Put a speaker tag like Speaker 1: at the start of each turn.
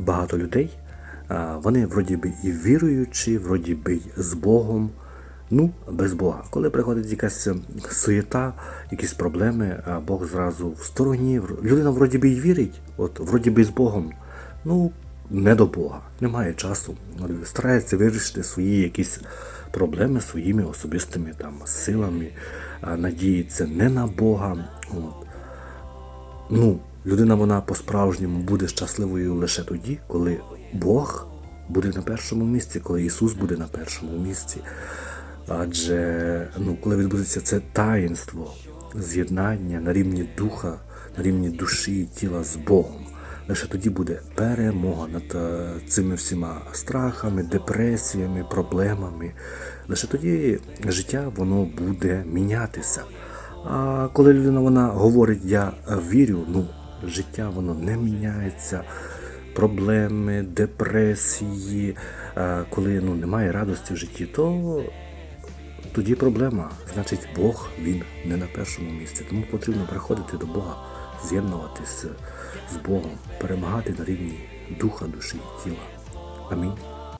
Speaker 1: багато людей, вони вроді би і віруючі, вроді би й з Богом, ну, без Бога. Коли приходить якась е, суєта, якісь проблеми, Бог зразу в стороні. Людина вроді би й вірить, от вроді би з Богом. Ну, не до Бога, немає часу. Старається вирішити свої якісь проблеми своїми особистими там силами, надіється не на Бога. От. Ну, людина вона по-справжньому буде щасливою лише тоді, коли Бог буде на першому місці, коли Ісус буде на першому місці. Адже ну, коли відбудеться це таїнство, з'єднання на рівні духа, на рівні душі і тіла з Богом, лише тоді буде перемога над е, цими всіма страхами, депресіями, проблемами. Лише тоді життя воно буде мінятися. А коли людина вона говорить Я вірю, ну життя воно не міняється. Проблеми, депресії, е, коли ну, немає радості в житті, то тоді проблема. Значить, Бог він не на першому місці. Тому потрібно приходити до Бога, з'єднуватися з Богом, перемагати на рівні духа, душі і тіла. Амінь.